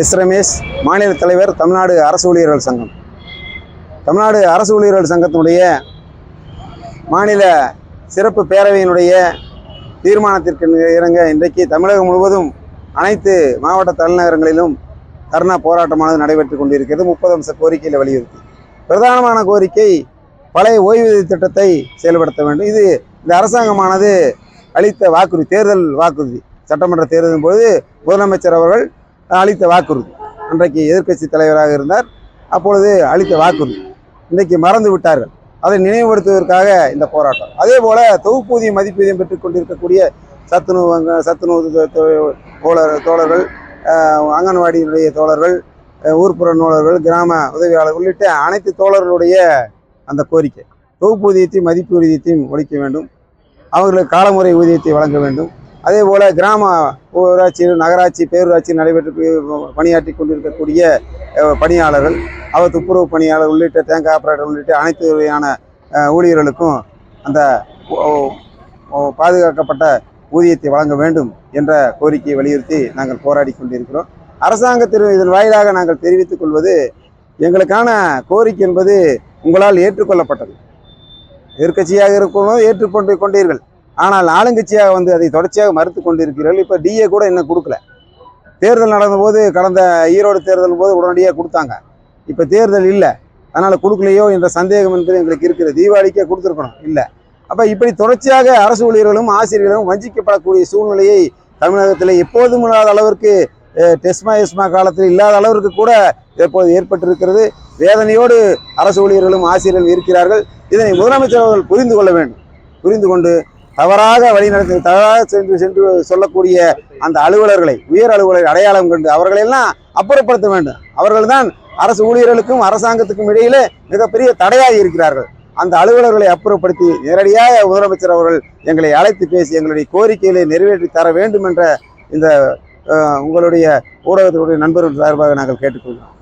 S Ramesh மாநில தலைவர் தமிழ்நாடு அரசு ஊழியர்கள் சங்கம். தமிழ்நாடு அரசு ஊழியர்கள் சங்கத்தினுடைய மாநில சிறப்பு பேரவையினுடைய தீர்மானத்திற்கு இறங்க இன்றைக்கு தமிழகம் முழுவதும் அனைத்து மாவட்ட தலைநகரங்களிலும் தர்ணா போராட்டமானது நடைபெற்று கொண்டிருக்கிறது. முப்பது அம்ச கோரிக்கையில் வலியுறுத்தி. பிரதானமான கோரிக்கை பழைய ஓய்வூதிய திட்டத்தை செயல்படுத்த வேண்டும். இது இந்த அரசாங்கமானது அளித்த வாக்குறுதி தேர்தல் வாக்குறுதி. சட்டமன்ற தேர்தலின் போது முதலமைச்சர் அவர்கள் அளித்த வாக்குறுதி. அன்றைக்கு எதிர்க்கட்சி தலைவராக இருந்தார். அப்பொழுது அளித்த வாக்குறுதி. இன்றைக்கு மறந்து விட்டார்கள். அதை நினைவுபடுத்துவதற்காக இந்த போராட்டம். அதே போல் தொகுப்பூதிய மதிப்பீதியம் பெற்றுக் கொண்டிருக்கக்கூடிய சத்துணவு சத்துணவு தோழர் தோழர்கள் அங்கன்வாடியினுடைய தோழர்கள் ஊர்ப்புற நூலர்கள் கிராம உதவியாளர் உள்ளிட்ட அனைத்து தோழர்களுடைய அந்த கோரிக்கை. தொகுப்பூதியத்தையும் மதிப்பு ஊதியத்தையும் ஒழிக்க வேண்டும். அவர்களுக்கு காலமுறை ஊதியத்தை வழங்க வேண்டும். அதே போல் கிராம ஊராட்சி நகராட்சி பேரூராட்சி நடைபெற்று பணியாற்றி கொண்டிருக்கக்கூடிய பணியாளர்கள் அவர் துப்புரவு பணியாளர் உள்ளிட்ட தேங்காய் ஆப்ரேட்டர் உள்ளிட்ட அனைத்து வகையான ஊழியர்களுக்கும் அந்த பாதுகாக்கப்பட்ட ஊதியத்தை வழங்க வேண்டும் என்ற கோரிக்கையை வலியுறுத்தி நாங்கள் போராடி கொண்டிருக்கிறோம். அரசாங்கத்தின் இதன் வாயிலாக நாங்கள் தெரிவித்துக் கொள்வது எங்களுக்கான கோரிக்கை என்பது உங்களால் ஏற்றுக்கொள்ளப்பட்டது. எதிர்க்கட்சியாக இருக்கணும் ஏற்றுக்கொண்டு கொண்டீர்கள். ஆனால் ஆளுங்கட்சியாக வந்து அதை தொடர்ச்சியாக மறுத்து கொண்டிருக்கிறீர்கள். இப்போ டிஏ கூட என்ன கொடுக்கல. தேர்தல் நடந்தபோது கடந்த ஈரோடு தேர்தல் போது உடனடியாக கொடுத்தாங்க. இப்போ தேர்தல் இல்லை. அதனால் கொடுக்கலையோ என்ற சந்தேகம் என்பது எங்களுக்கு இருக்கிறது. தீபாவளிக்கே கொடுத்துருக்கணும். இல்லை. அப்போ இப்படி தொடர்ச்சியாக அரசு ஊழியர்களும் ஆசிரியர்களும் வஞ்சிக்கப்படக்கூடிய சூழ்நிலையை தமிழகத்தில் எப்போதும் இல்லாத அளவிற்கு டெஸ்மா எஸ்மா காலத்தில் இல்லாத அளவிற்கு கூட எப்போது ஏற்பட்டிருக்கிறது. வேதனையோடு அரசு ஊழியர்களும் ஆசிரியர்களும் இருக்கிறார்கள். இதனை முதலமைச்சர் அவர்கள் புரிந்து கொள்ள வேண்டும். புரிந்து கொண்டு தவறாக வழிநடத்தி தவறாக சென்று சென்று சொல்லக்கூடிய அந்த அலுவலர்களை உயர் அலுவலர் அடையாளம் கண்டு அவர்களெல்லாம் அப்புறப்படுத்த வேண்டும். அவர்கள்தான் அரசு ஊழியர்களுக்கும் அரசாங்கத்துக்கும் இடையிலே மிகப்பெரிய தடையாக இருக்கிறார்கள். அந்த அலுவலர்களை அப்புறப்படுத்தி நேரடியாக முதலமைச்சர் அவர்கள் எங்களை அழைத்து பேசி எங்களுடைய கோரிக்கைகளை நிறைவேற்றி தர வேண்டும் என்ற இந்த உங்களுடைய ஊடகத்தினுடைய நண்பர்கள் சார்பாக நாங்கள் கேட்டுக்கொள்கிறோம்.